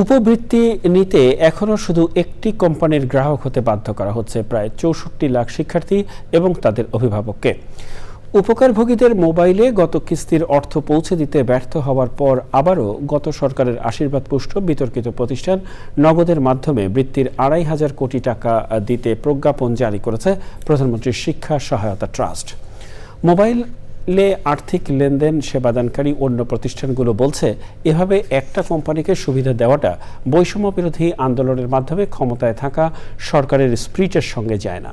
উপবৃত্তি নিতে এখনও শুধু একটি কোম্পানির গ্রাহক হতে বাধ্য করা হচ্ছে, প্রায় চৌষট্টি লাখ শিক্ষার্থী এবং তাদের অভিভাবককে। উপকারভোগীদের মোবাইলে গত কিস্তির অর্থ পৌঁছে দিতে ব্যর্থ হওয়ার পর আবারও গত সরকারের আশীর্বাদ পুষ্ট বিতর্কিত প্রতিষ্ঠান নগদের মাধ্যমে বৃত্তির আড়াই হাজার কোটি টাকা দিতে প্রজ্ঞাপন জারি করেছে প্রধানমন্ত্রীর শিক্ষা সহায়তা ট্রাস্ট। মোবাইলে আর্থিক লেনদেন সেবাদানকারী অন্য প্রতিষ্ঠানগুলো বলছে, এভাবে একটা কোম্পানিকে সুবিধা দেওয়াটা বৈষম্য বিরোধী আন্দোলনের মাধ্যমে ক্ষমতায় থাকা সরকারের স্প্রিটের সঙ্গে যায় না।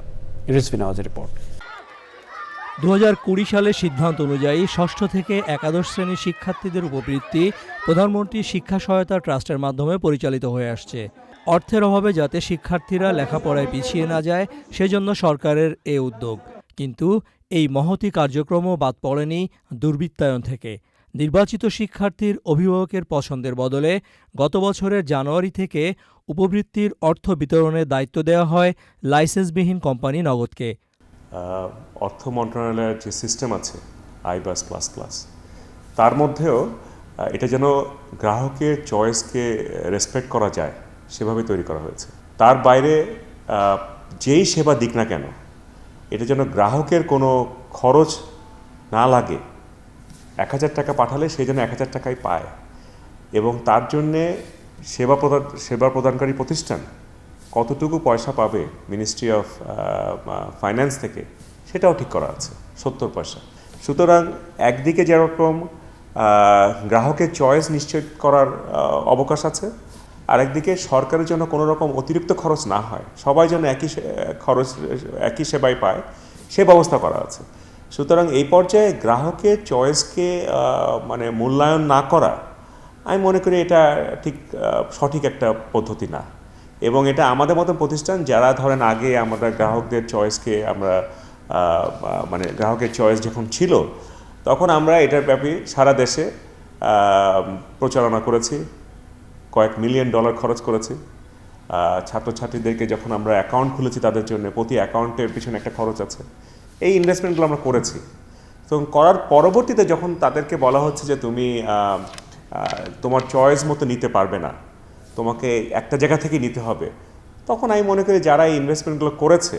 রিজভিন আওয়াজের রিপোর্ট। দু সালের সিদ্ধান্ত অনুযায়ী ষষ্ঠ থেকে একাদশ শ্রেণির শিক্ষার্থীদের উপবৃত্তি প্রধানমন্ত্রী শিক্ষা সহায়তা ট্রাস্টের মাধ্যমে পরিচালিত হয়ে আসছে। অর্থের অভাবে যাতে শিক্ষার্থীরা লেখাপড়ায় পিছিয়ে না যায়, সেজন্য সরকারের এ উদ্যোগ। কিন্তু এই মহতি কার্যক্রমও বাদ পড়েনি দুর্বৃত্তায়ন থেকে। নির্বাচিত শিক্ষার্থীর অভিভাবকের পছন্দের বদলে গত বছরের জানুয়ারি থেকে উপবৃত্তির অর্থ বিতরণের দায়িত্ব দেওয়া হয় লাইসেন্সবিহীন কোম্পানি নগদকে। অর্থ মন্ত্রণালয়ের যে সিস্টেম আছে, আইবাস প্লাস প্লাস, তার মধ্যেও এটা যেন গ্রাহকের চয়েসকে রেসপেক্ট করা যায়, সেভাবে তৈরি করা হয়েছে। তার বাইরে যেই সেবা দিক না কেন এটা যেন গ্রাহকের কোনো খরচ না লাগে। এক হাজার টাকা পাঠালে সে যেন এক হাজার টাকাই পায়। এবং তার জন্যে সেবা প্রদান, সেবা প্রদানকারী প্রতিষ্ঠান কতটুকু পয়সা পাবে মিনিস্ট্রি অফ ফাইন্যান্স থেকে, সেটাও ঠিক করা আছে, সত্তর পয়সা। সুতরাং একদিকে যেরকম গ্রাহকের চয়েস নিশ্চিত করার অবকাশ আছে আরেকদিকে সরকারের জন্য কোনো রকম অতিরিক্ত খরচ না হয়। সবাই যেন একই খরচ, একই সেবাই পায়, সে ব্যবস্থা করা আছে। সুতরাং এই পর্যায়ে গ্রাহকের চয়েসকে মানে মূল্যায়ন না করা, আমি মনে করি এটা ঠিক সঠিক একটা পদ্ধতি না। এবং এটা আমাদের মতো প্রতিষ্ঠান, যারা ধরেন আগে আমরা গ্রাহকদের চয়েসকে আমরা মানে গ্রাহকের চয়েস যখন ছিল, তখন আমরা এটার ব্যাপী সারা দেশে প্রচারণা করেছি। কয়েক মিলিয়ন ডলার খরচ করেছি। ছাত্রছাত্রীদেরকে যখন আমরা অ্যাকাউন্ট খুলেছি তাদের জন্য, প্রতি অ্যাকাউন্টের পিছনে একটা খরচ আছে। এই ইনভেস্টমেন্টগুলো আমরা করেছি। তো করার পরবর্তীতে যখন তাদেরকে বলা হচ্ছে যে তুমি তোমার চয়েস মতো নিতে পারবে না, তোমাকে একটা জায়গা থেকে নিতে হবে, তখন আমি মনে করি যারা এই ইনভেস্টমেন্টগুলো করেছে,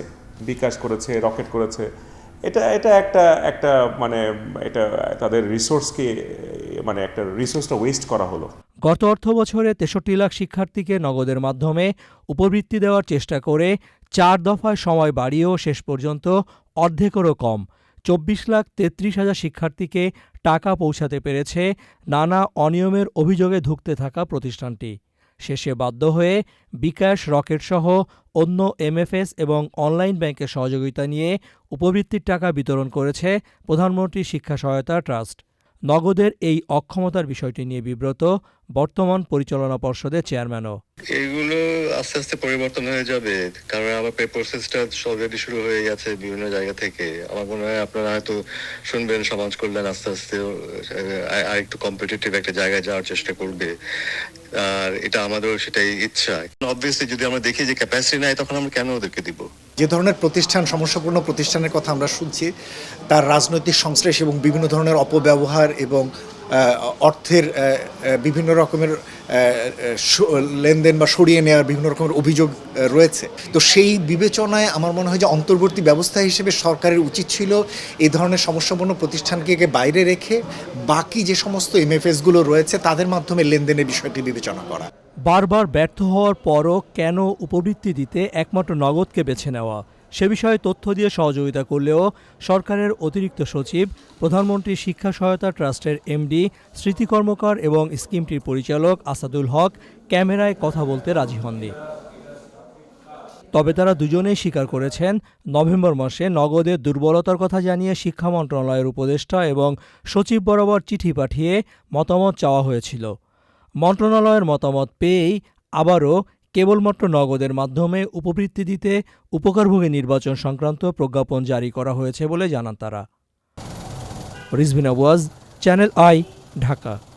বিকাশ করেছে, রকেট করেছে, এটা এটা একটা একটা মানে এটা তাদের রিসোর্সকে মানে একটা রিসোর্সটা ওয়েস্ট করা হলো। গত অর্থ বছরে তেষট্টি লাখ শিক্ষার্থীকে নগদের মাধ্যমে উপবৃত্তি দেওয়ার চেষ্টা করে চার দফায় সময় বাড়িয়েও শেষ পর্যন্ত অর্ধেকেরও কম। চব্বিশ লাখ তেত্রিশ হাজার শিক্ষার্থীকে টাকা পৌঁছাতে পেরেছে নানা অনিয়মের অভিযোগে ধুঁকতে থাকা প্রতিষ্ঠানটি। শেষে বাধ্য হয়ে বিকাশ রকেটসহ অন্য এমএফএস এবং অনলাইন ব্যাংকের সহযোগিতা নিয়ে উপবৃত্তির টাকা বিতরণ করেছে প্রধানমন্ত্রী শিক্ষা সহায়তা ট্রাস্ট। নগদের এই অক্ষমতার বিষয়টি নিয়ে বিব্রত বর্তমান পরিচালনা পর্ষদের চেয়ারম্যানও। এগুলো আস্তে আস্তে পরিবর্তন হয়ে যাবে কারণ আমার পে প্রসেসটা অলরেডি শুরু হয়ে গেছে বিভিন্ন জায়গা থেকে। আমার মনে হয় আপনারা হয়তো শুনবেন সমাজ কল্যাণ আস্তে আস্তে আর একটু কম্পিটিটিভ একটা জায়গায় যাওয়ার চেষ্টা করবে। আর এটা আমাদেরও সেটাই ইচ্ছা। অবভিয়াসলি যদি আমরা দেখি যে ক্যাপাসিটি নাই তখন আমরা কেন ওদেরকে দিব? যে ধরনের প্রতিষ্ঠান সমস্যাপূর্ণ প্রতিষ্ঠানের কথা আমরা শুনছি তার রাজনৈতিক সংশ্লেষ এবং বিভিন্ন ধরনের অপব্যবহার এবং অর্থের বিভিন্ন রকমের লেনদেন বা সরিয়ে নেওয়ার বিভিন্ন রকমের অভিযোগ রয়েছে। তো সেই বিবেচনায় আমার মনে হয় যে অন্তর্বর্তী ব্যবস্থা হিসেবে সরকারের উচিত ছিল এই ধরনের সমস্যাপূর্ণ প্রতিষ্ঠানকে বাইরে রেখে বাকি যে সমস্ত এমএফএসগুলো রয়েছে তাদের মাধ্যমে লেনদেনের বিষয়টি বিবেচনা করা। বারবার ব্যর্থ হওয়ার পরও কেন উপবৃত্তি দিতে একমাত্র নগদকে বেছে নেওয়া? সে বিষয়ে তথ্য দিয়ে সহযোগিতা করলেও সরকারের অতিরিক্ত সচিব, প্রধানমন্ত্রী শিক্ষা সহায়তা ট্রাস্টের এমডি, স্মৃতি কর্মকার এবং স্কিমটির পরিচালক আসাদুল হক ক্যামেরায় কথা বলতে রাজি হননি। তবে তারা দুজনেই স্বীকার করেছেন, নভেম্বর মাসে নগদের দুর্বলতার কথা জানিয়ে শিক্ষা মন্ত্রণালয়ের উপদেষ্টা এবং সচিব বরাবর চিঠি পাঠিয়ে মতামত চাওয়া হয়েছিল। মন্ত্রণালয়ের মতামত পেয়েই আবারও কেবলমাত্র নগদের মাধ্যমে উপবৃত্তি দিতে উপকারভোগী নির্বাচন সংক্রান্ত প্রজ্ঞাপন জারি করা হয়েছে বলে জানান তারা। রিজভিন আওয়াজ চ্যানেল আই, ঢাকা।